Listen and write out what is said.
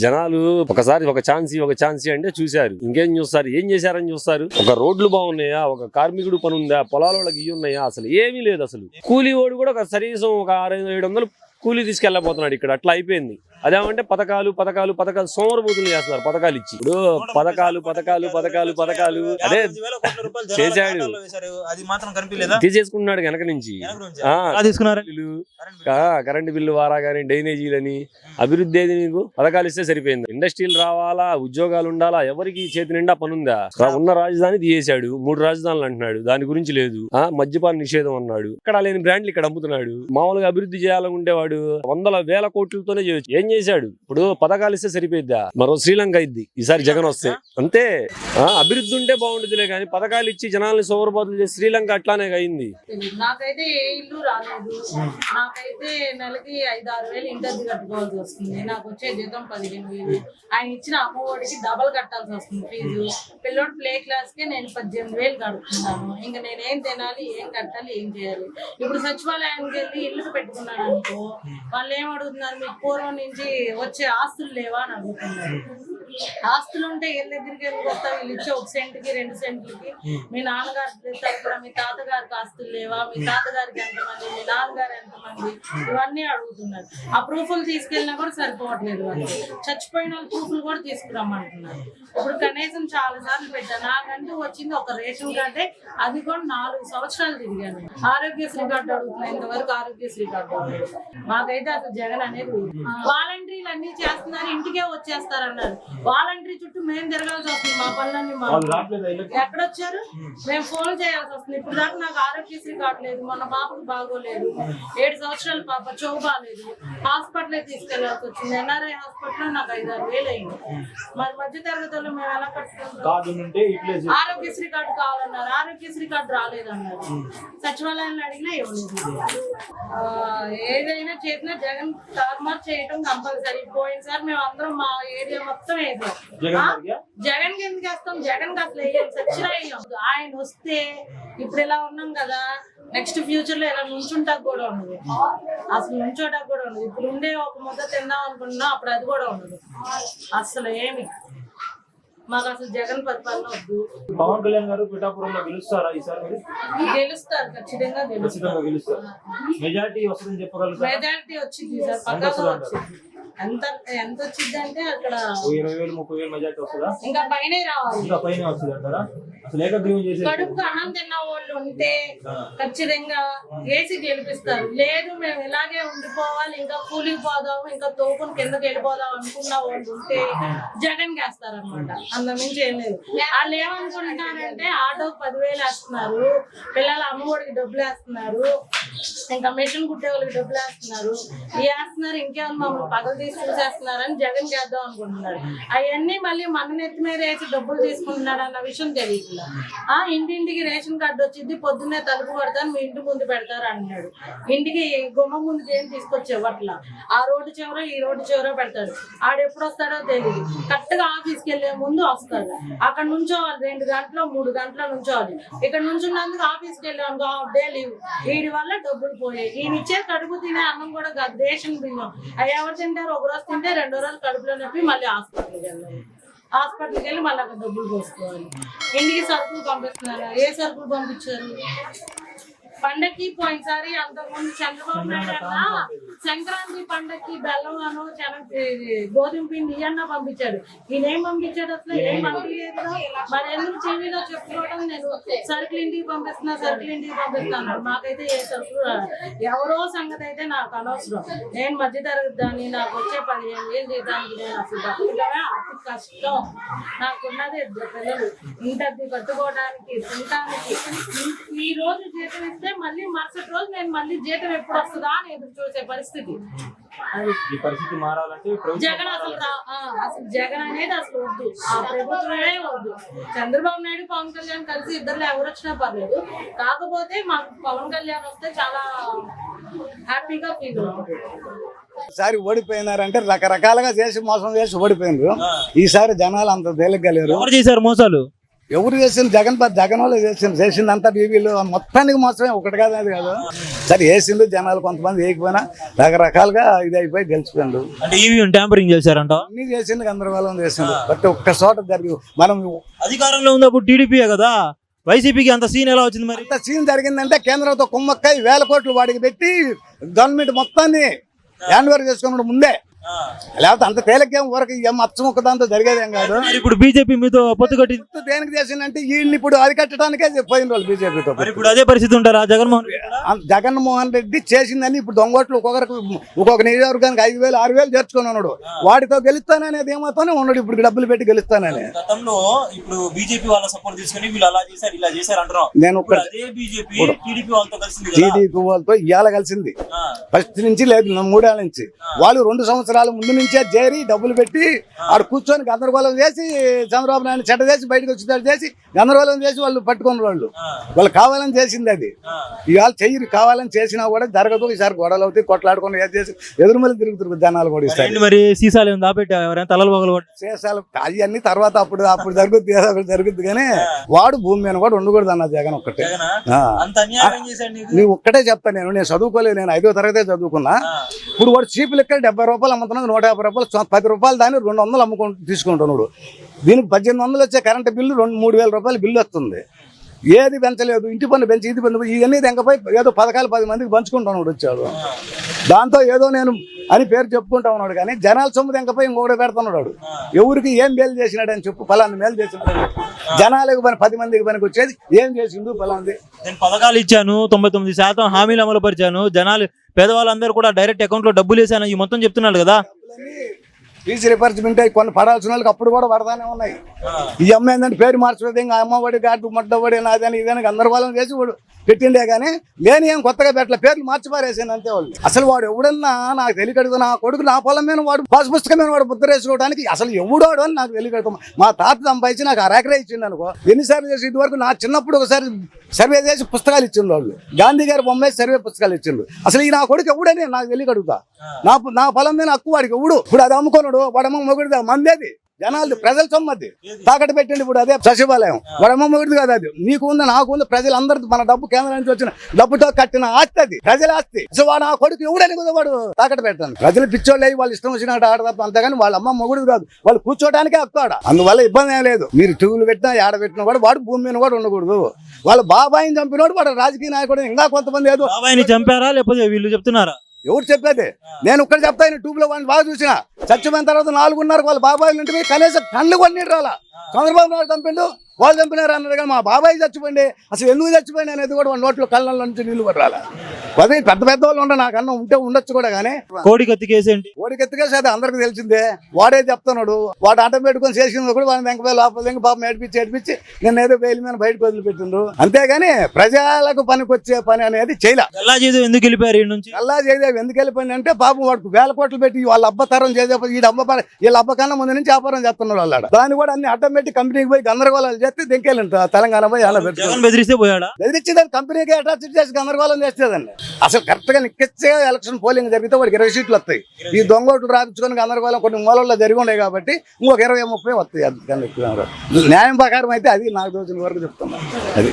జనాలు ఒకసారి ఒక ఛాన్స్ ఒక ఛాన్స్ అంటే చూశారు. ఇంకేం చూస్తారు? ఏం చేశారని చూస్తారు? ఒక రోడ్లు బాగున్నాయా? ఒక కార్మికుడు పని ఉందా పొలాల వాళ్ళకి ఇవి ఉన్నాయా? అసలు ఏమీ లేదు అసలు. కూలీ వాడు కూడా ఒక కనీసం ఒక ఆరు ఏడు వందలు కూలీ తీసుకెళ్ళబోతున్నాడు ఇక్కడ. అట్లా అయిపోయింది. అదేమంటే పథకాలు పథకాలు పథకాలు సోమరబూతులు చేస్తున్నారు. పథకాలు ఇచ్చి. ఇప్పుడు పథకాలు పథకాలు పథకాలు పథకాలు. అదే చేశాడు. తీసేసుకుంటున్నాడు వెనక నుంచి. Current bill. వారా కానీ డ్రైనేజీలని అభివృద్ధి ఏది నీకు? పథకాలు ఇస్తే సరిపోయింది. ఇండస్ట్రీలు రావాలా? ఉద్యోగాలు ఉండాలా? ఎవరికి చేతి నిండా పనుందా? ఉన్న రాజధాని తీసేశాడు. మూడు రాజధానులు అంటున్నాడు. దాని గురించి లేదు. ఆ మద్యపాన నిషేధం అన్నాడు. ఇక్కడ లేని బ్రాండ్లు ఇక్కడ అమ్ముతున్నాడు. మామూలుగా అభివృద్ధి చేయాలనుకుంటే వాడు వందల వేల కోట్లతోనే చేయొచ్చు. ఏం చేశాడు? ఇప్పుడు పథకాలు ఇస్తే సరిపోయిద్దా? మరో శ్రీలంక ఇద్ది. ఈసారి జగన్ వస్తే. అంతే. అభివృద్ధి ఉంటే బాగుంటుందిలే కానీ పథకాలు ఇచ్చి జనాల్ని సోమరబాదులు చేసి శ్రీలంక అట్లానే అయింది. నాకైతే ఏ ఇల్లు రాలేదు. నాకైతే నెలకి ఐదు ఆరు వేలు ఇంటర్ది కట్టుకోవాల్సి వస్తుంది. నాకు వచ్చే జీతం పదిహేను వేలు. ఆయన ఇచ్చిన అమ్మఒడికి డబల్ కట్టాల్సి వస్తుంది ఫీజు. పిల్లోడు ప్లే క్లాస్కి నేను పద్దెనిమిది వేలు కడుతున్నాను. ఇంకా నేను ఏం తినాలి ఏం కట్టాలి ఏం చేయాలి? ఇప్పుడు సచివాలయానికి వెళ్ళి ఇల్లు పెట్టుకున్నాను అనుకో వాళ్ళు ఏం అడుగుతున్నారు? మీకు పూర్వం నుంచి వచ్చే ఆస్తులు లేవా అని అడుగుతున్నారు. ఆస్తులు ఉంటే వీళ్ళ దగ్గరికి వెళ్ళి వస్తావు? వీళ్ళు ఇచ్చే ఒక సెంట్కి రెండు సెంట్లకి. మీ నాన్నగారి తరపున మీ తాతగారికి ఆస్తులు లేవా? మీ తాతగారికి ఎంతమంది? మీ నాన్నగారు ఎంతమంది? ఇవన్నీ అడుగుతున్నారు. ఆ ప్రూఫ్లు తీసుకెళ్ళినా కూడా సరిపోవట్లేదు వాళ్ళు. చచ్చిపోయిన వాళ్ళ ప్రూఫ్లు కూడా తీసుకురమ్మంటున్నారు. ఇప్పుడు కనీసం చాలా సార్లు పెట్టాను నాకంటూ వచ్చింది ఒక రేషన్ కార్డే. అది కూడా నాలుగు సంవత్సరాలు తిరిగాను. ఆరోగ్యశ్రీ కార్డు అడుగుతున్నా. ఇంతవరకు ఆరోగ్యశ్రీ కార్డు. మాకైతే అసలు జగన్ అనేది వాలంటీర్లు అన్ని చేస్తున్నారు. ఇంటికే వచ్చేస్తారన్నారు. వాలంటీర్ చుట్టూ మేము తిరగాల్సి వస్తుంది మా పనులన్నీ మా? ఎక్కడొచ్చారు? మేము ఫోన్ చేయాల్సి వస్తుంది. ఇప్పుడు దాకా నాకు ఆరోగ్యశ్రీ కార్డు లేదు మన పాపకు బాగోలేదు. ఏడు సంవత్సరాల పాప చెవు బాగాలేదు హాస్పిటల్ తీసుకెళ్ళాల్సి వచ్చింది. ఎన్ఆర్ఐ హాస్పిటల్ నాకు ఐదు ఆరు వేలు అయింది. మరి మధ్య తరగతుల్లో మేము ఎలా కట్టుకుంటాం? ఆరోగ్యశ్రీ కార్డు కావాలన్నారు. ఆరోగ్యశ్రీ కార్డు రాలేదన్నారు. సచివాలయాన్ని అడిగినా ఇవ్వలేదు. ఏదైనా చేసినా జగన్ తారుమారు చేయటం కంపల్సరీ. పోయినసారి మేము అందరం మా ఏరియా మొత్తం వేసాం జగన్కి ఎందుకు వేస్తాం? జగన్కి అసలు వేయం సచ్చినా వేయం. ఆయన వస్తే ఇప్పుడు ఇలా ఉన్నాం కదా? నెక్స్ట్ ఫ్యూచర్లో ఇలా నుంచుంటాకు కూడా ఉండదు. అసలు నుంచోటాకు కూడా ఉండదు. ఇప్పుడు ఉండే ఒక ముద్ద తిందాం అనుకున్నా అప్పుడు అది కూడా ఉండదు. అసలు ఏమి? మాకు అసలు జగన్ పరిపాలన వద్దు. పవన్ కళ్యాణ్ గారు పిఠాపురంలో గెలుస్తారా ఈసారి మీరు? గెలుస్తారు ఖచ్చితంగా గెలుస్తారు. ఖచ్చితంగా గెలుస్తారు. మెజారిటీ వస్తుందని చెప్పగలుగుతారా? మెజారిటీ వచ్చింది సార్ పక్కాగా వచ్చింది. ఎంత ఎంత వచ్చింది అంటే అక్కడ ఇరవై వేలు ముప్పై వేలు మెజారిటీ వస్తుందా? ఇంకా పైనే రావాలి. ఇంకా పైన వస్తుంది అంటారా? అసలు ఏకగ్రీవం చేసే కడుపుకు అన్నం తిన్న వాళ్ళు ఉంటే ఖచ్చితంగా వేసి గెలిపిస్తారు. లేదు మేము ఇలాగే ఉండిపోవాలి ఇంకా కూలికి పోదాం ఇంకా తోపుని కిందకి వెళ్ళిపోదాం అనుకున్న వాళ్ళు ఉంటే జగన్ వేస్తారు అనమాట అంతమించి ఏం లేదు. వాళ్ళు ఏమనుకుంటున్నారంటే ఆటోకి పదివేలు వేస్తున్నారు పిల్లల అమ్మఒడికి డబ్బులు వేస్తున్నారు ఇంకా మిషన్ కుట్టే వాళ్ళకి డబ్బులు వేస్తున్నారు. వేస్తున్నారు ఇంకేమన్నా మమ్మల్ని పగలు తీసి చూసేస్తున్నారని జగన్ చేద్దాం అనుకుంటున్నారు. అవన్నీ మళ్ళీ మన నెత్తి మీద వేసి డబ్బులు తీసుకుంటున్నాడు అన్న విషయం తెలియట్లా. ఆ ఇంటింటికి రేషన్ కార్డు వచ్చింది పొద్దున్నే తలుపు కొడతాను మీ ఇంటి ముందు పెడతారు అన్నాడు ఇంటికి గుమ్మ ముందు ఏం తీసుకొచ్చి అట్లా ఆ రోడ్డు చివర ఈ రోడ్డు చివర పెడతాడు. ఆడు ఎప్పుడు వస్తాడో తెలియదు కరెక్ట్గా ఆఫీస్కి వెళ్ళే ముందు వస్తాడు. అక్కడ నుంచోవాలి రెండు గంటలు మూడు గంటల నుంచోవాలి. ఇక్కడ నుంచున్నందుకు ఆఫీస్కి వెళ్ళాం హాఫ్ డే లీవ్. వీడి వల్ల డబ్బులు పోయాయి ఈయన ఇచ్చే కడుపు తినే అన్నం కూడా కాదు రేషన్ బియ్యం. అవి ఎవరు తింటారు? ఒక రోజు తింటే రెండో రోజు కడుపులో నొప్పి మళ్ళీ హాస్పిటల్కి వెళ్ళాలి. హాస్పిటల్కి వెళ్ళి మళ్ళీ అక్కడ డబ్బులు పోసుకోవాలి. ఇంటికి సరుకులు పంపిస్తున్నారు. ఏ సరుకులు పంపించారు? పండక్కి పోయినసారి అంతకుముందు చంద్రబాబు నాయుడు అన్న సంక్రాంతి పండక్కి బెల్లం అను గోధుమ పిండి ఇవన్న పంపించాడు. ఈయన ఏం పంపించాడు అసలు? ఏం పంపించలేదు మరి ఎందుకు టీవీలో చెప్పుకోవడం నేను సరుకులు ఇంటికి పంపిస్తున్నా సరుకులు ఇంటికి పంపిస్తున్నాను మాకైతే ఏ సరుకులు. ఎవరో సంగతి అయితే నాకు అనవసరం. నేను మధ్య తరగతి దాన్ని నాకు వచ్చే పదిహేను వేలు జీతానికి నేను అసలు అతి కష్టం. నాకున్నది ఇద్దరు పిల్లలు. ఇంటద్ది కట్టుకోవడానికి తినడానికి ఈ రోజు జీతం ఇస్తే మళ్ళీ మరుసటి రోజు నేను మళ్ళీ జీతం ఎప్పుడు వస్తుందా అని ఎదురు చూసే పరిస్థితి. అది ఈ పరిస్థితి మారాలంటే జగన్ అసలు రా- ఆ, అసలు జగన్ అనేది అసలు వద్దు. ఆ ప్రభుత్వమే వద్దు. చంద్రబాబు నాయుడు పవన్ కళ్యాణ్ కలిసి ఇద్దరు ఎవరు వచ్చినా పర్లేదు. కాకపోతే మాకు పవన్ కళ్యాణ్ వస్తే చాలా హ్యాపీగా ఫీల్ అవుతుంది ఈసారి ఓడిపోయినారంటే రకరకాలుగా చేసి మోసం చేసి ఓడిపోయినారు. ఈసారి జనాలు అంత తేలిగ్గా లేరు. ఎవరు చేశారు మోసాలు? ఎవరు చేసింది? జగన్ జగన్ వాళ్ళు చేసింది చేసిందంతా టీవీలో మొత్తానికి మోసమే. ఒకటి కాదు అది కాదు. సరే వేసిండు జనాలు కొంతమంది వేయకపోయినా రకరకాలుగా ఇది అయిపోయి గెలిచిపోయిండు అంటే ఈవీఎం ట్యాంపరింగ్ చేశారంట? అన్ని చేసిండు గందరగోళం చేసిండు ప్రతి ఒక్క చోట జరిగి మనం అధికారంలో ఉన్నప్పుడు టీడీపీయే కదా? వైసీపీకి అంత సీన్ ఎలా వచ్చింది మరి? ఎంత సీన్ జరిగిందంటే కేంద్రంతో కుమ్మక్కై వేల కోట్లు వాడికి పెట్టి గవర్నమెంట్ మొత్తాన్ని హ్యాండ్ ఓవర్ చేసుకున్నాడు ముందే లేకపోతే అంత తేలికేం ఊరక ఏం అచ్చం ఒక్క దాంతో జరిగేదేం కాదు. ఇప్పుడు బీజేపీ మీతో పొత్తు కట్టి పొత్తు దేనికి చేసిందంటే వీళ్ళని ఇప్పుడు అరికట్టడానికే పోయిన వాళ్ళు బీజేపీతో ఇప్పుడు అదే పరిస్థితి ఉంటారా? జగన్మోహన్ జగన్మోహన్ రెడ్డి చేసిందని ఇప్పుడు దొంగోట్లు ఒక్కొక్కరికి ఒక్కొక్క నియోజకవర్గానికి ఐదు వేలు ఆరు వేలు చేర్చుకొని ఉన్నాడు. వాడితో గెలుస్తాననేది ఏమవుతానే ఉన్నాడు ఇప్పుడు డబ్బులు పెట్టి గెలుస్తానని. గతంలో ఇప్పుడు బీజేపీ వాళ్ళ సపోర్ట్ తీసుకుని వీళ్ళు అలా చేశారు ఇలా చేశారు అంటున్నాం. నేను అదే బీజేపీ టీడీపీ వాళ్ళతో కలిసింది టీడీపీ వాళ్ళతో ఇవాళ కలిసింది. ఫస్ట్ నుంచి లేదు మూడేళ్ళ నుంచి. వాళ్ళు రెండు సంవత్సరాల ముందు నుంచే చేరి డబ్బులు పెట్టి ఆడ కూర్చొని గందరగోళం చేసి చంద్రబాబు నాయుడు చెడ్డ చేసి బయటకు వచ్చేటట్టు చేసి గందరగోళం చేసి వాళ్ళు పట్టుకున్న వాళ్ళు. వాళ్ళు కావాలని చేసింది అది. ఇవాళ చెయ్యి కావాలని చేసినా కూడా జరగదు. ఈసారి గొడవలు అవుతాయి కొట్లాడుకుని ఏది చేసి ఎదురుమల్లి తిరుగుతున్నారు జనాలు కూడా ఇస్తారు మరి? సీసాలు ఏమి దాపెట్టా? ఎవరైనా తలలు పగలు శేషాలు అవన్నీ తర్వాత అప్పుడు అప్పుడు జరుగుద్ది ఒకటి జరుగుద్ది కానీ వాడు భూమి మీద కూడా ఉండకూడదు అన్న జగన్ ఒక్కటే. నువ్వు ఒక్కటే చెప్తా నేను. నేను చదువుకోలేదు నేను ఐదో తరగతే చదువుకున్నా. ఇప్పుడు వాడు చీపులు ఇక్కడ డెబ్బై రూపాయలు అమ్ముతున్నాడు నూట యాభై రూపాయలు పది రూపాయలు దాన్ని రెండు వందలు అమ్ముకుంటూ తీసుకుంటున్నాడు దీనికి పద్దెనిమిది వందలు వచ్చే కరెంటు బిల్లు రెండు మూడు వేల రూపాయలు బిల్లు వస్తుంది. ఏది పెంచలేదు ఇంటి పన్ను పెంచి ఇది పన్ను ఇవన్నీ తెంకపోయి ఏదో పథకాలు పది మందికి పంచుకుంటున్నాడు వచ్చాడు. దాంతో ఏదో నేను అని పేరు చెప్పుకుంటా ఉన్నాడు కానీ జనాల సొమ్ము తెంకపోయి ఇంకొకటి పెడుతున్నాడు ఎవరికి ఏం మేలు చేసినాడు అని చెప్పు ఫలాన్ని మేలు చేసినాడు జనాలకు పని పది మందికి పనికి వచ్చేది ఏం చేసిండు ఫలాంది నేను పథకాలు ఇచ్చాను తొంభై తొమ్మిది శాతం హామీలు అమలు పరిచాను. జనాలు పేదవాళ్ళందరూ కూడా డైరెక్ట్ అకౌంట్లో డబ్బులు వేసాను ఈ మొత్తం చెప్తున్నాడు కదా. ఫీజు రిపర్చ్మెంట్ అయి కొన్ని పడాల్సిన వాళ్ళకి అప్పుడు కూడా పడతానే ఉన్నాయి. ఈ అమ్మ ఏంటంటే పేరు మార్చలేదు ఇంకా అమ్మఒడి గాడు మొట్టబడి నాదని ఇదని గందరగోళం చేసి వాడు పెట్టిండే కానీ లేని ఏం కొత్తగా పెట్టలే పేర్లు మార్చి పారేసాను అంతే వాళ్ళు. అసలు వాడు ఎవడన్నా నాకు తెలియకడుగు నా కొడుకు నా పొలం మీద వాడు పాస్ పుస్తకం మీద వాడు ముద్ర వేసుకోవడానికి అసలు ఎవడోడు అని నాకు తెలియకడుగు. మా తాత సంపాదించి నాకు అరెకరే ఇచ్చిండు అనుకో ఎన్నిసార్లు చేసి ఇదివరకు నా చిన్నప్పుడు ఒకసారి సర్వే చేసి పుస్తకాలు ఇచ్చిండు వాళ్ళు. గాంధీ గారి బొమ్మ సర్వే పుస్తకాలు ఇచ్చిండు. అసలు ఈ నా కొడుకు ఎవడని నాకు తెలియకడుగుతా. నా నా పొలం మీద హక్కు వాడికి ఎవడు? ఇప్పుడు అది అమ్ముకోనుడు వాడమ్మ మొగుడు మందేది జనాలు ప్రజల సొమ్మది. తాకట్టు పెట్టండి ఇప్పుడు అదే సచివాలయం. వాడమ్మ మొగుడు కాదు అది. నీకు ఉంది నాకు ఉంది ప్రజలందరిది మన డబ్బు కేంద్రం నుంచి వచ్చిన డబ్బుతో కట్టిన ఆస్తి అది. ప్రజల ఆస్తి. అసలు వాడు ఆ కొడుకు ఎవడని కూడా వాడు తాకట్టు పెట్టాను ప్రజలు పిచ్చోళ్ళు వాళ్ళు ఇష్టం వచ్చినట్టు ఆడ తప్ప అంతేగాని వాళ్ళ అమ్మ మొగుడు కాదు. వాళ్ళు కూర్చోడానికే హక్కు ఆడ అందువల్ల ఇబ్బంది ఏం లేదు. మీరు టూలు పెట్టినా ఆడ పెట్టినా కూడా వాడు భూమి మీద కూడా ఉండకూడదు. వాళ్ళ బాబాయిని చంపినోడు వాడు రాజకీయ నాయకుడు. ఇంకా కొంతమంది ఏదో బాబాయిని చంపారా లేకపోతే వీళ్ళు చెప్తున్నారా? ఎవరు చెప్పేది? నేను ఇక్కడ చెప్తాను ట్యూబ్లో వాడిని బాగా చూసిన. చచ్చిపోయిన తర్వాత నాలుగున్నర వాళ్ళ బాబాయ్ పోయి కనీసం కళ్ళు కొన్ని రాలా చంద్రబాబు నాయుడు చంపిండు వాళ్ళు చంపినారు అన్నారు కానీ మా బాబాయ్ చచ్చిపోయింది. అసలు ఎందుకు చచ్చిపోయింది అనేది కూడా వాళ్ళ నోట్లో కళ్ళ నుంచి నీళ్ళు కూడా రాలా అదే పెద్ద పెద్ద వాళ్ళు ఉండే నాకు అన్నం ఉంటే ఉండొచ్చు కూడా కానీ కోడి కత్తి కేసు ఏంటి ఓడికి ఎత్తుకేసి అది అందరికి తెలిసిందే. వాడే చెప్తున్నాడు. వాడు అంట పెట్టుకొని చేసింది కూడా వాడిని వెంకపై లోపల వెంక పాపం ఏడిపించి ఏడిపించి నేను ఏదో బెయిల్ మీద బయటకు వదిలిపెట్టిండ్రు. అంతేగాని ప్రజలకు పనికొచ్చే పని అనేది చేయలే. ఎలా చేసి ఎందుకు వెళ్ళిపోయారు ఈ నుంచి? అల్లా జయదేవ్ ఎందుకు వెళ్ళిపోయింది అంటే పాపం వాడికి వేల కోట్లు పెట్టి వాళ్ళ అబ్బ తరం చేసే ఈ అబ్బ వీళ్ళ అబ్బ కన్నా ముందు నుంచి వ్యాపారం చేస్తున్నారు వాళ్ళ దాన్ని కూడా అన్ని అడ్డం పెట్టి కంపెనీకి పోయి గందరగోళాలు చేస్తే దింకెళ్ళంట తెలంగాణ పోయి అలా జగన్ బెదిరిస్తే పోయాడా? బెదిరించేదాన్ని కంపెనీకి అటాచ్ చేసి గందరగోళం చేసేదండి. అసలు కరెక్ట్గా నిక్కచ్చగా ఎలక్షన్ పోలింగ్ జరిగితే వాడికి ఇరవై సీట్లు వస్తాయి. ఈ దొంగ ఓట్లు రాపించుకొని గందరగోళం కొన్ని మూలల్లో జరిగి ఉన్నాయి కాబట్టి ఇంకొక ఇరవై ముప్పై వస్తాయి న్యాయం ప్రకారం అయితే అది నాకు దోచిన వరకు చెప్తున్నాను. అది.